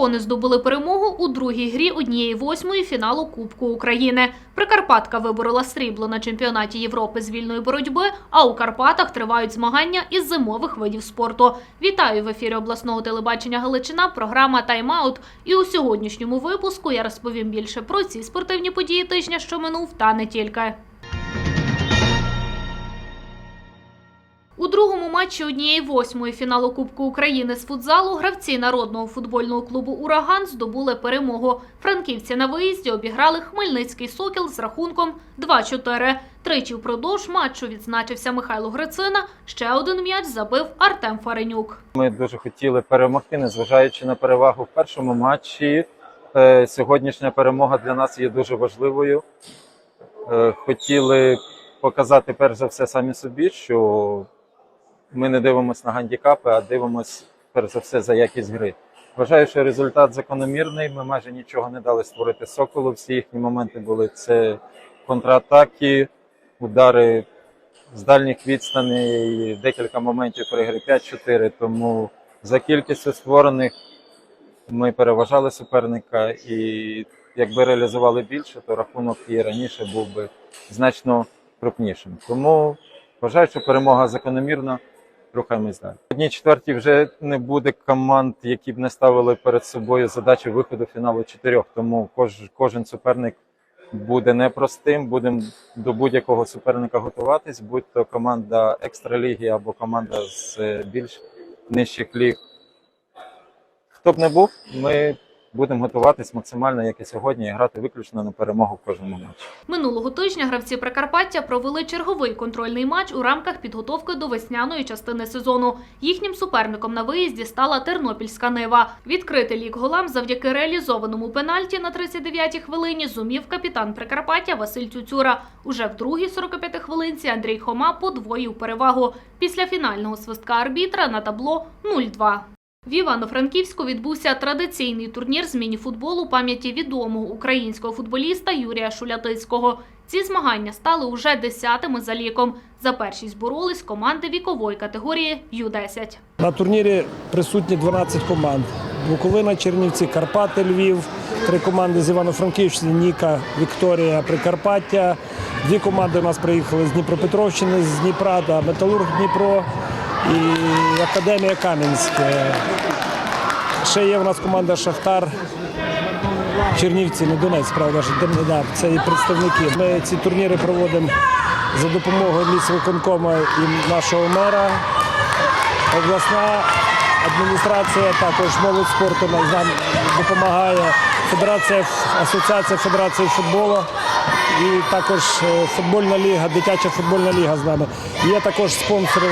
Дракони здобули перемогу у другій грі однієї восьмої фіналу Кубку України. Прикарпатка виборола срібло на чемпіонаті Європи з вільної боротьби, а у Карпатах тривають змагання із зимових видів спорту. Вітаю в ефірі обласного телебачення Галичина. Програма Тайм-аут. І у сьогоднішньому випуску я розповім більше про ці спортивні події тижня, що минув, та не тільки. Матчі однієї восьмої фіналу Кубку України з футзалу гравці народного футбольного клубу Ураган здобули перемогу. Франківці на виїзді обіграли Хмельницький сокіл з рахунком 2-4. Тричі впродовж матчу відзначився Михайло Грицина. Ще один м'яч забив Артем Фаренюк. Ми дуже хотіли перемогти, незважаючи на перевагу в першому матчі. Е, Сьогоднішня перемога для нас є дуже важливою. Е, Хотіли показати перш за все самі собі, що ми не дивимося на гандікапи, а дивимося перш за все за якість гри. Вважаю, що результат закономірний. Ми майже нічого не дали створити соколу. Всі їхні моменти були це контратаки, удари з дальніх відстаней, декілька моментів при грі 5-4. Тому за кількістю створених ми переважали суперника, і якби реалізували більше, то рахунок і раніше був би значно крупнішим. Тому вважаю, що перемога закономірна. Рухаємось далі. Одній четвертій вже не буде команд, які б не ставили перед собою задачу виходу фіналу чотирьох. Тому кож, кожен суперник буде непростим. Будемо до будь-якого суперника готуватись, будь то команда екстраліги або команда з е, більш нижчих ліг. Хто б не був, ми будемо готуватись максимально, як і сьогодні, і грати виключно на перемогу в кожному матчі. Минулого тижня гравці Прикарпаття провели черговий контрольний матч у рамках підготовки до весняної частини сезону. Їхнім суперником на виїзді стала Тернопільська Нива. Відкрити лік голам завдяки реалізованому пенальті на 39-й хвилині зумів капітан Прикарпаття Василь Цюцюра. Уже в другій 45 хвилинці Андрій Хома подвоїв перевагу. Після фінального свистка арбітра на табло 0-2. В Івано-Франківську відбувся традиційний турнір з мініфутболу пам'яті відомого українського футболіста Юрія Шулятицького. Ці змагання стали уже десятими за ліком. За першість боролись команди вікової категорії Ю-10. На турнірі присутні 12 команд. Буковина, Чернівці, Карпати, Львів, три команди з Івано-Франківщини, Ніка, Вікторія, Прикарпаття. Дві команди у нас приїхали з Дніпропетровщини, з Дніпра та Металург Дніпро і Академія Кам'янськ. Ще є у нас команда Шахтар. Чернівці, не Донець, правда, да, це і представники. Ми ці турніри проводимо за допомогою міськвиконкому і нашого мера. Обласна адміністрація, також молодь спорту нам нам допомагає. Федерація Асоціація Федерації футболу і також е, футбольна ліга, дитяча футбольна ліга з нами. Є також спонсори.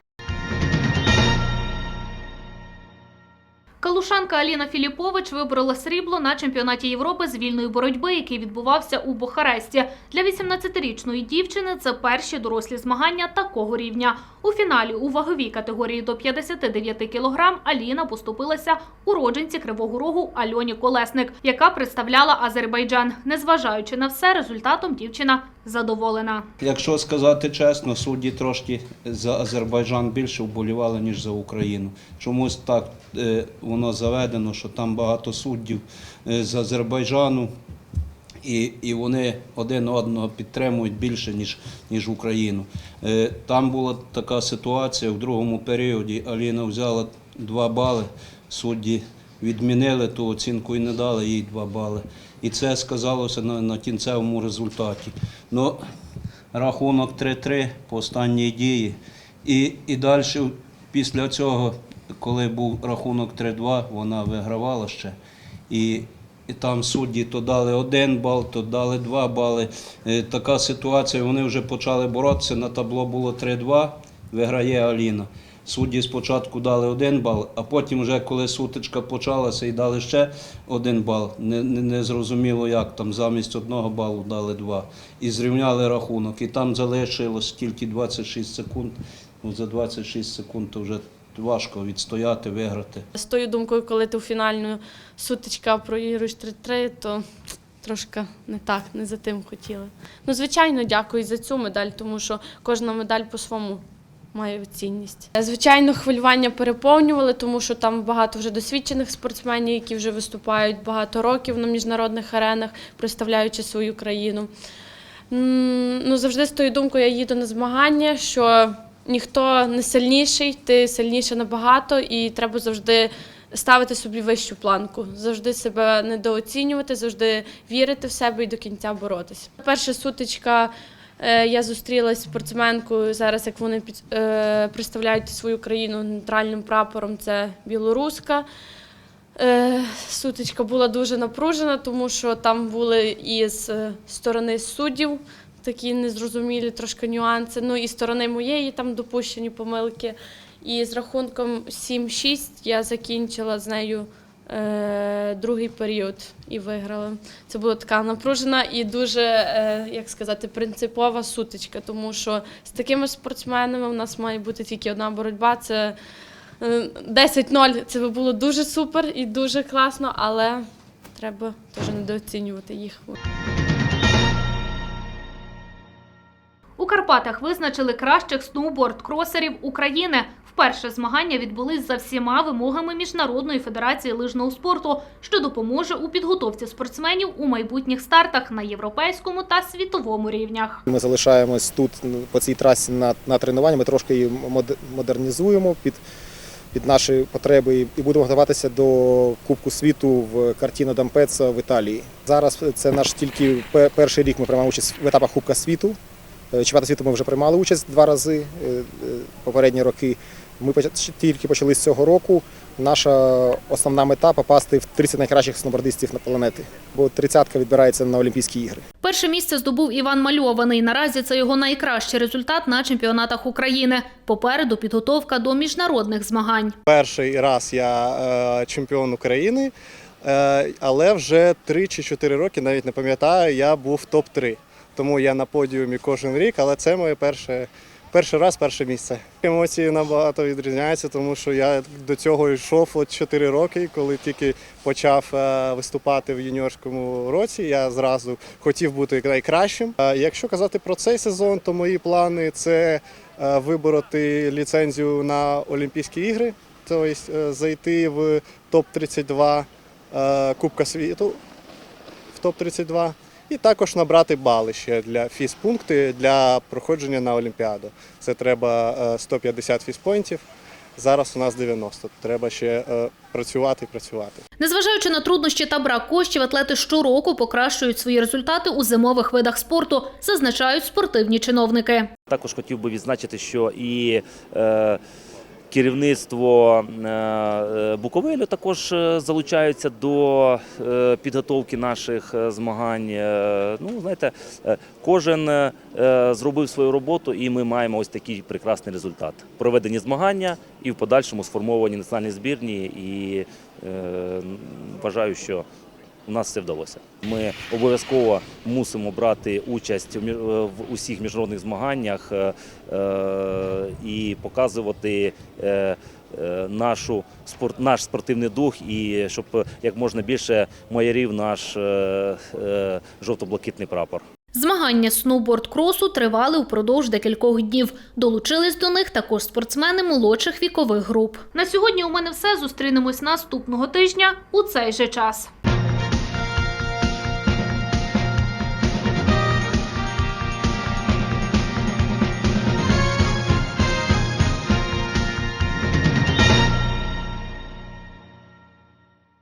Калушанка Аліна Філіпович виборола срібло на чемпіонаті Європи з вільної боротьби, який відбувався у Бухаресті. Для 18-річної дівчини це перші дорослі змагання такого рівня. У фіналі у ваговій категорії до 59 кілограм Аліна поступилася уродженці Кривого Рогу Альоні Колесник, яка представляла Азербайджан. Незважаючи на все, результатом дівчина задоволена. Якщо сказати чесно, судді трошки за Азербайджан більше вболівали, ніж за Україну. Чомусь так е, воно заведено, що там багато суддів е, з Азербайджану, і, і вони один одного підтримують більше, ніж, ніж Україну. Е, Там була така ситуація в другому періоді. Аліна взяла два бали, судді відмінили ту оцінку і не дали їй два бали. І це сказалося на, на кінцевому результаті. Ну, рахунок 3-3 по останній дії. І, і далі, після цього, коли був рахунок 3-2, вона вигравала ще. І, і там судді то дали один бал, то дали два бали. Е, Така ситуація, вони вже почали боротися. На табло було 3-2, виграє Аліна. Судді спочатку дали один бал, а потім, вже коли сутичка почалася і дали ще один бал, не, не, не зрозуміло як там замість одного балу дали два. І зрівняли рахунок. І там залишилось тільки 26 секунд. Ну, за 26 секунд то вже важко відстояти, виграти. З тою думкою, коли ти у фінальну сутичка проігруєш 3-3, то трошки не так, не за тим хотіли. Ну, звичайно, дякую за цю медаль, тому що кожна медаль по-своєму має цінність. Е, Звичайно, хвилювання переповнювали, тому що там багато вже досвідчених спортсменів, які вже виступають багато років на міжнародних аренах, представляючи свою країну. Ну, завжди з тою думкою я їду на змагання, що ніхто не сильніший, ти сильніше набагато, і треба завжди ставити собі вищу планку, завжди себе недооцінювати, завжди вірити в себе і до кінця боротися. Перша сутичка. Е, Я зустрілася з спортсменкою зараз, як вони під, е, представляють свою країну нейтральним прапором. Це білоруска. Е, Сутичка була дуже напружена, тому що там були і з сторони суддів такі незрозумілі трошки нюанси. Ну і сторони моєї там допущені помилки. І з рахунком 7-6 я закінчила з нею другий період і виграли. Це була така напружена і дуже, е, як сказати, принципова сутичка, тому що з такими спортсменами у нас має бути тільки одна боротьба. Це е, 10-0 це би було дуже супер і дуже класно, але треба теж недооцінювати їх. У Карпатах визначили кращих сноуборд-кросерів України. Вперше змагання відбулись за всіма вимогами Міжнародної федерації лижного спорту, що допоможе у підготовці спортсменів у майбутніх стартах на європейському та світовому рівнях. Ми залишаємось тут по цій трасі на, на тренуванні. Ми трошки її мод- модернізуємо під, під наші потреби і- будемо готуватися до Кубку світу в Картіно Дампецо в Італії. Зараз це наш тільки перший рік. Ми приймаємо участь в етапах Кубка світу. Е, Чемпіонату світу ми вже приймали участь два рази е, е, попередні роки. Ми тільки почали з цього року. Наша основна мета попасти в 30 найкращих сноубордистів на планети, бо тридцятка відбирається на Олімпійські ігри. Перше місце здобув Іван Мальований. Наразі це його найкращий результат на чемпіонатах України. Попереду підготовка до міжнародних змагань. Перший раз я чемпіон України, але вже 3 чи 4 роки, навіть не пам'ятаю, я був топ-3. Тому я на подіумі кожен рік, але це моє перше, перший раз, перше місце. Емоції набагато відрізняються, тому що я до цього йшов от 4 роки, коли тільки почав е, виступати в юніорському році. Я зразу хотів бути найкращим. Е, Якщо казати про цей сезон, то мої плани це е, вибороти ліцензію на Олімпійські ігри, тобто зайти в топ-32 е, Кубка світу в топ-32 і також набрати бали ще для фізпункти для проходження на Олімпіаду. Це треба е, 150 фізпойнтів. Зараз у нас 90. Треба ще е, працювати і працювати. Незважаючи на труднощі та брак коштів, атлети щороку покращують свої результати у зимових видах спорту, зазначають спортивні чиновники. Також хотів би відзначити, що і е, керівництво е, е, Буковелю також е, залучаються до підготовки наших змагань. Ну, знаєте, кожен зробив свою роботу, і ми маємо ось такий прекрасний результат. Проведені змагання і в подальшому сформовані національні збірні. І вважаю, що у нас все вдалося. Ми обов'язково мусимо брати участь в в усіх міжнародних змаганнях е, е, і показувати е, е, нашу спорт, наш спортивний дух, і щоб як можна більше маярів наш е, е, жовто-блакитний прапор. Змагання з сноуборд-кросу тривали упродовж декількох днів. Долучились до них також спортсмени молодших вікових груп. На сьогодні у мене все. Зустрінемось наступного тижня у цей же час.